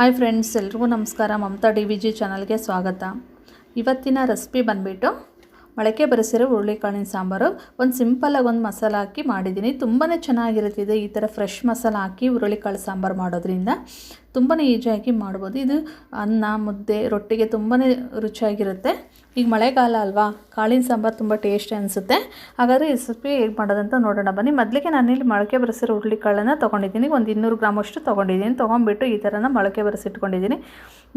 Hi friends ಎಲ್ರಿಗೂ ನಮಸ್ಕಾರ. Mamata D V G ಚಾನಲ್ಗೆ ಸ್ವಾಗತ. ಇವತ್ತಿನ ರೆಸಿಪಿ ಬಂದುಬಿಟ್ಟು ಮೊಳಕೆ ಬರೆಸಿರೋ ಹುರುಳಿಕಾಳಿನ ಸಾಂಬಾರು. ಒಂದು ಸಿಂಪಲಾಗಿ ಒಂದು ಮಸಾಲ ಹಾಕಿ ಮಾಡಿದ್ದೀನಿ ತುಂಬಾ ಚೆನ್ನಾಗಿರುತ್ತೆ ಇದು ಈ ಥರ ಫ್ರೆಶ್ ಮಸಾಲ ಹಾಕಿ ಹುರುಳಿಕಾಳು ಸಾಂಬಾರು ಮಾಡೋದ್ರಿಂದ. ತುಂಬಾ ಈಜಿಯಾಗಿ ಮಾಡ್ಬೋದು. ಇದು ಅನ್ನ, ಮುದ್ದೆ, ರೊಟ್ಟಿಗೆ ತುಂಬಾ ರುಚಿಯಾಗಿರುತ್ತೆ. ಈಗ ಮಳೆಗಾಲ ಅಲ್ವಾ, ಕಾಳಿನ ಸಾಂಬಾರು ತುಂಬ ಟೇಸ್ಟಿ ಅನಿಸುತ್ತೆ. ಹಾಗಾದರೆ ರೆಸಿಪಿ ಹೇಗೆ ಮಾಡೋದಂತ ನೋಡೋಣ. ಬನ್ನಿ, ಮೊದಲಿಗೆ ನಾನಿಲ್ಲಿ ಮೊಳಕೆ ಬರೆಸಿರೋ ಹುರುಳಿಕಾಳನ್ನು ತೊಗೊಂಡಿದ್ದೀನಿ. ಒಂದು ಇನ್ನೂರು ಗ್ರಾಮಷ್ಟು ತೊಗೊಂಡಿದ್ದೀನಿ. ತೊಗೊಂಬಿಟ್ಟು ಈ ಥರನ ಮೊಳಕೆ ಬರೆಸಿಟ್ಕೊಂಡಿದ್ದೀನಿ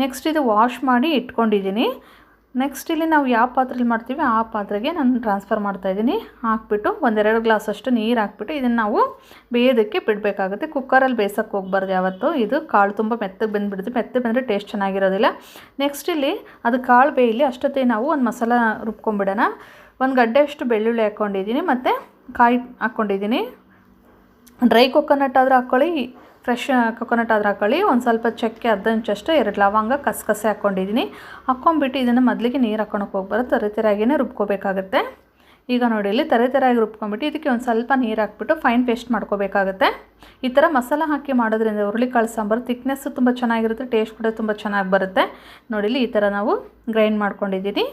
ನೆಕ್ಸ್ಟ್ ಇದು ವಾಶ್ ಮಾಡಿ ಇಟ್ಕೊಂಡಿದ್ದೀನಿ. ನೆಕ್ಸ್ಟ್ ಇಲ್ಲಿ ನಾವು ಯಾವ ಪಾತ್ರೆಲಿ ಮಾಡ್ತೀವಿ, ಆ ಪಾತ್ರೆಗೆ ನಾನು ಟ್ರಾನ್ಸ್ಫರ್ ಮಾಡ್ತಾಯಿದ್ದೀನಿ ಹಾಕ್ಬಿಟ್ಟು ಒಂದೆರಡು ಗ್ಲಾಸಷ್ಟು ನೀರು ಹಾಕ್ಬಿಟ್ಟು ಇದನ್ನು ನಾವು ಬೇಯೋದಕ್ಕೆ ಬಿಡಬೇಕಾಗುತ್ತೆ. ಕುಕ್ಕರಲ್ಲಿ ಬೇಯಿಸೋಕ್ಕೆ ಹೋಗ್ಬಾರ್ದು ಯಾವತ್ತು. ಇದು ಕಾಳು ತುಂಬ ಮೆತ್ತಗೆ ಬಂದುಬಿಡುತ್ತೆ. ಮೆತ್ತಗೆ ಬಂದರೆ ಟೇಸ್ಟ್ ಚೆನ್ನಾಗಿರೋದಿಲ್ಲ. ನೆಕ್ಸ್ಟ್ ಇಲ್ಲಿ ಅದು ಕಾಳು ಬೇಯಲಿ ಅಷ್ಟೊತ್ತಿಗೆ ನಾವು ಒಂದು ಮಸಾಲ ರುಬ್ಕೊಂಬಿಡೋಣ ಒಂದು ಗಡ್ಡೆಯಷ್ಟು ಬೆಳ್ಳುಳ್ಳಿ ಹಾಕ್ಕೊಂಡಿದ್ದೀನಿ ಮತ್ತು ಕಾಯಿ ಹಾಕ್ಕೊಂಡಿದ್ದೀನಿ ಡ್ರೈ ಕೊಕೊನಟ್ ಆದರೂ ಹಾಕ್ಕೊಳ್ಳಿ ಫ್ರೆಶ್ ಕೊಕೊನಟ್ ಆದ್ರೆ ಹಾಕೊಳ್ಳಿ. ಒಂದು ಸ್ವಲ್ಪ ಚಕ್ಕೆ ಅರ್ಧ ಇಂಚಷ್ಟು ಎರಡು ಲವಂಗ ಕಸಕಸೆ ಹಾಕ್ಕೊಂಡಿದ್ದೀನಿ ಹಾಕ್ಕೊಂಬಿಟ್ಟು ಇದನ್ನು ಮೊದಲಿಗೆ ನೀರು ಹಾಕ್ಕೊಳಕ್ಕೆ ತರೆ ತರಾಗಿಯೇ ರುಬ್ಕೋಬೇಕಾಗುತ್ತೆ. ಈಗ ನೋಡಿ, ಇಲ್ಲಿ ತರೆ ರುಬ್ಕೊಂಡ್ಬಿಟ್ಟು ಇದಕ್ಕೆ ಒಂದು ಸ್ವಲ್ಪ ನೀರು ಹಾಕ್ಬಿಟ್ಟು ಫೈನ್ ಪೇಸ್ಟ್ ಮಾಡ್ಕೋಬೇಕಾಗುತ್ತೆ. ಈ ಥರ ಮಸಾಲ ಹಾಕಿ ಮಾಡೋದ್ರಿಂದ ಹುರುಳಿಕಾಳು ಸಾಂಬಾರು ತಿಕ್ನೆಸ್ಸು ತುಂಬ ಚೆನ್ನಾಗಿರುತ್ತೆ ಟೇಸ್ಟ್ ಕೂಡ ತುಂಬ ಚೆನ್ನಾಗಿ ಬರುತ್ತೆ. ನೋಡಿಲಿ ಈ ಥರ ನಾವು ಗ್ರೈಂಡ್ ಮಾಡ್ಕೊಂಡಿದ್ದೀನಿ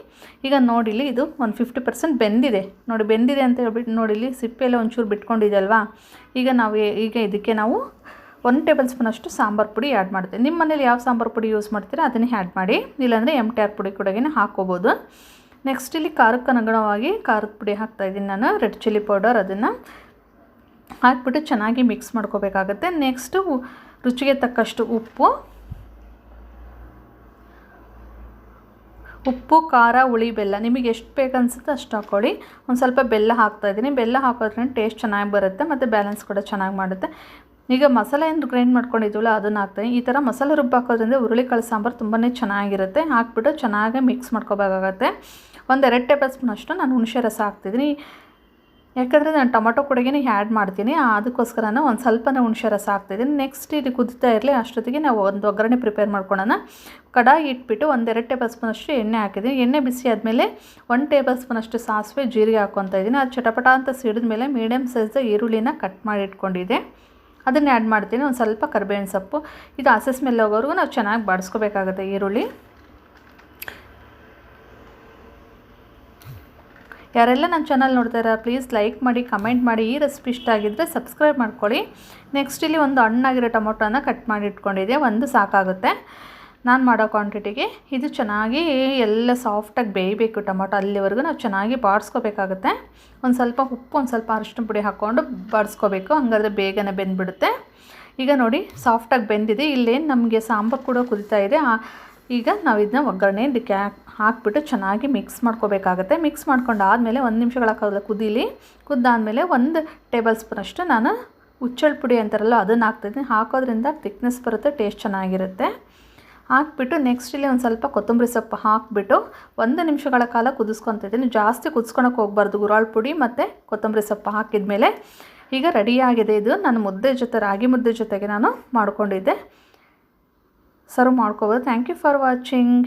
ಈಗ ನೋಡಿಲಿ ಇದು ಒಂದು ಫಿಫ್ಟಿ ಪರ್ಸೆಂಟ್ ಬೆಂದಿದೆ. ನೋಡಿ, ಬೆಂದಿದೆ ಅಂತ ಹೇಳ್ಬಿಟ್ಟು ನೋಡಿಲಿ ಸಿಪ್ಪೆಲ್ಲ ಒಂಚೂರು ಬಿಟ್ಕೊಂಡಿದೆ ಅಲ್ವಾ? ಈಗ ನಾವು, ಈಗ ಇದಕ್ಕೆ ನಾವು ಒನ್ ಟೇಬಲ್ ಸ್ಪೂನಷ್ಟು ಸಾಂಬಾರು ಪುಡಿ ಆ್ಯಡ್ ಮಾಡ್ತೀನಿ. ನಿಮ್ಮ ಮನೇಲಿ ಯಾವ ಸಾಂಬಾರು ಪುಡಿ ಯೂಸ್ ಮಾಡ್ತೀರಾ ಅದನ್ನೇ ಆ್ಯಡ್ ಮಾಡಿ. ಇಲ್ಲಾಂದರೆ ಎಂ ಟಿ ಆರ್ ಪುಡಿ ಕೂಡ ಹಾಕೋಬೋದು ನೆಕ್ಸ್ಟ್ ಇಲ್ಲಿ ಖಾರಕ್ಕೆ ಅನುಗುಣವಾಗಿ ಖಾರದ ಪುಡಿ ಹಾಕ್ತಾಯಿದ್ದೀನಿ ನಾನು ರೆಡ್ ಚಿಲ್ಲಿ ಪೌಡರ್ ಅದನ್ನು. ಹಾಕ್ಬಿಟ್ಟು ಚೆನ್ನಾಗಿ ಮಿಕ್ಸ್ ಮಾಡ್ಕೋಬೇಕಾಗತ್ತೆ. ನೆಕ್ಸ್ಟು ರುಚಿಗೆ ತಕ್ಕಷ್ಟು ಉಪ್ಪು. ಉಪ್ಪು, ಖಾರ, ಹುಳಿ, ಬೆಲ್ಲ. ನಿಮಗೆ ಎಷ್ಟು ಬೇಕನ್ಸುತ್ತೆ ಅಷ್ಟು ಹಾಕ್ಕೊಳ್ಳಿ. ಒಂದು ಸ್ವಲ್ಪ ಬೆಲ್ಲ ಹಾಕ್ತಾಯಿದ್ದೀನಿ ಬೆಲ್ಲ ಹಾಕೋದ್ರಿಂದ ಟೇಸ್ಟ್ ಚೆನ್ನಾಗಿ ಬರುತ್ತೆ, ಮತ್ತು ಬ್ಯಾಲೆನ್ಸ್ ಕೂಡ ಚೆನ್ನಾಗಿ ಮಾಡುತ್ತೆ. ಈಗ ಮಸಾಲೆ ಏನು ಗ್ರೈಂಡ್ ಮಾಡ್ಕೊಂಡಿದ್ದೀವಲ್ಲ ಅದನ್ನು ಹಾಕ್ತೀನಿ ಈ ಥರ ಮಸಾಲೆ ರುಬ್ಬಿ ಹಾಕೋದ್ರಿಂದ ಹುರುಳಿಕಾಳು ಸಾಂಬಾರು ತುಂಬಾ ಚೆನ್ನಾಗಿರುತ್ತೆ. ಹಾಕ್ಬಿಟ್ಟು ಚೆನ್ನಾಗಿ ಮಿಕ್ಸ್ ಮಾಡ್ಕೋಬೇಕಾಗತ್ತೆ. ಒಂದು ಎರಡು ಟೇಬಲ್ ಸ್ಪೂನ್ ಅಷ್ಟು ನಾನು ಹುಣಸೆ ರಸ ಹಾಕ್ತಿದ್ದೀನಿ. ಯಾಕಂದರೆ ನಾನು ಟೊಮೊಟೊ ಕೊಡುಗೆನೇ ಆ್ಯಡ್ ಮಾಡ್ತೀನಿ. ಅದಕ್ಕೋಸ್ಕರ ಒಂದು ಸ್ವಲ್ಪನೇ ಹುಣಸೆ ರಸ ಹಾಕ್ತಿದ್ದೀನಿ. ನೆಕ್ಸ್ಟ್ ಇದು ಕುದಿತಾ ಇರಲಿ, ಅಷ್ಟೊತ್ತಿಗೆ ನಾವು ಒಂದು ಒಗ್ಗರಣೆ ಪ್ರಿಪೇರ್ ಮಾಡ್ಕೊಳ್ಳೋಣ ಕಡಾಯಿ ಇಟ್ಬಿಟ್ಟು ಒಂದೆರಡು ಟೇಬಲ್ ಸ್ಪೂನಷ್ಟು ಎಣ್ಣೆ ಹಾಕಿದ್ದೀನಿ. ಎಣ್ಣೆ ಬಿಸಿ ಆದಮೇಲೆ ಒಂದು ಟೇಬಲ್ ಸ್ಪೂನಷ್ಟು ಸಾಸಿವೆ ಜೀರಿಗೆ ಹಾಕ್ಕೊತಾ ಇದ್ದೀನಿ. ಅದು ಚಟಪಟ ಅಂತ ಸಿಡಿದ ಮೇಲೆ ಮೀಡಿಯಮ್ ಸೈಜ್ ಈರುಳ್ಳಿನ ಕಟ್ ಮಾಡಿ ಇಟ್ಕೊಂಡಿದ್ದೆ. ಅದನ್ನು ಆ್ಯಡ್ ಮಾಡ್ತೀನಿ. ಒಂದು ಸ್ವಲ್ಪ ಕರ್ಬೇವಿನ ಸೊಪ್ಪು. ಇದು ಹಸಿ ಸ್ಮೆಲ್ ಹೋಗೋವರೆಗೂ ನಾವು ಚೆನ್ನಾಗಿ ಬಾಡಿಸ್ಕೋಬೇಕಾಗುತ್ತೆ ಈರುಳ್ಳಿ. ಯಾರೆಲ್ಲ ನನ್ನ ಚಾನಲ್ ನೋಡ್ತಾರ ಪ್ಲೀಸ್ ಲೈಕ್ ಮಾಡಿ ಕಮೆಂಟ್ ಮಾಡಿ. ಈ ರೆಸಿಪಿ ಇಷ್ಟ ಆಗಿದ್ದರೆ ಸಬ್ಸ್ಕ್ರೈಬ್ ಮಾಡ್ಕೊಳ್ಳಿ. ನೆಕ್ಸ್ಟ್ ಇಲ್ಲಿ ಒಂದು ಹಣ್ಣಾಗಿರೋ ಟೊಮೊಟೊನ ಕಟ್ ಮಾಡಿ ಇಟ್ಕೊಂಡಿದ್ದೆ. ಒಂದು ಸಾಕಾಗುತ್ತೆ. ನಾನು ಮಾಡೋ ಕ್ವಾಂಟಿಟಿಗೆ ಇದು ಚೆನ್ನಾಗಿ ಎಲ್ಲ ಸಾಫ್ಟಾಗಿ ಬೇಯಬೇಕು ಟೊಮೊಟೊ. ಅಲ್ಲಿವರೆಗೂ ನಾವು ಚೆನ್ನಾಗಿ ಬಾಡಿಸ್ಕೋಬೇಕಾಗುತ್ತೆ ಒಂದು ಸ್ವಲ್ಪ ಉಪ್ಪು, ಒಂದು ಸ್ವಲ್ಪ ಅರಿಶಿನ ಪುಡಿ ಹಾಕ್ಕೊಂಡು ಬಾಡಿಸ್ಕೋಬೇಕು ಹಂಗಾದ್ರೆ ಬೇಗನೆ ಬೆಂದ್ಬಿಡುತ್ತೆ. ಈಗ ನೋಡಿ ಸಾಫ್ಟಾಗಿ ಬೆಂದಿದೆ. ಇಲ್ಲೇನು ನಮಗೆ ಸಾಂಬಾರು ಕೂಡ ಕುದಿತಾ ಇದೆ. ಈಗ ನಾವು ಇದನ್ನ ಒಗ್ಗರಣೆ ಇದಕ್ಕೆ ಹಾಕ್ಬಿಟ್ಟು ಚೆನ್ನಾಗಿ ಮಿಕ್ಸ್ ಮಾಡ್ಕೋಬೇಕಾಗತ್ತೆ. ಮಿಕ್ಸ್ ಮಾಡ್ಕೊಂಡು ಆದಮೇಲೆ ಒಂದು ನಿಮಿಷಗಳ ಕಾಲ ಕುದೀಲಿ. ಕುದ್ದಾದಮೇಲೆ ಒಂದು ಟೇಬಲ್ ಸ್ಪೂನಷ್ಟು ನಾನು ಹುಚ್ಚಳ ಪುಡಿ ಅಂತಾರಲ್ಲ, ಅದನ್ನು ಹಾಕ್ತಿದ್ದೀನಿ ಹಾಕೋದ್ರಿಂದ ತಿಕ್ನೆಸ್ ಬರುತ್ತೆ ಟೇಸ್ಟ್ ಚೆನ್ನಾಗಿರುತ್ತೆ. ಹಾಕ್ಬಿಟ್ಟು ನೆಕ್ಸ್ಟ್ ಇಲ್ಲಿ ಒಂದು ಸ್ವಲ್ಪ ಕೊತ್ತಂಬರಿ ಸೊಪ್ಪು ಹಾಕಿಬಿಟ್ಟು ಒಂದು ನಿಮಿಷಗಳ ಕಾಲ ಕುದಿಸ್ಕೊತಿದ್ದೀನಿ ಜಾಸ್ತಿ ಕುದಿಸ್ಕೊಳಕ್ಕೆ ಹೋಗ್ಬಾರ್ದು ಗುರಾಳ್ ಪುಡಿ ಮತ್ತು ಕೊತ್ತಂಬರಿ ಸೊಪ್ಪು ಹಾಕಿದ ಮೇಲೆ ಈಗ ರೆಡಿಯಾಗಿದೆ ಇದು. ನಾನು ಮುದ್ದೆ ಜೊತೆ, ರಾಗಿ ಮುದ್ದೆ ಜೊತೆಗೆ ನಾನು ಮಾಡಿಕೊಂಡಿದ್ದೆ. ಸರ್ವ್ ಮಾಡ್ಕೋಬೋದು. Thank you for watching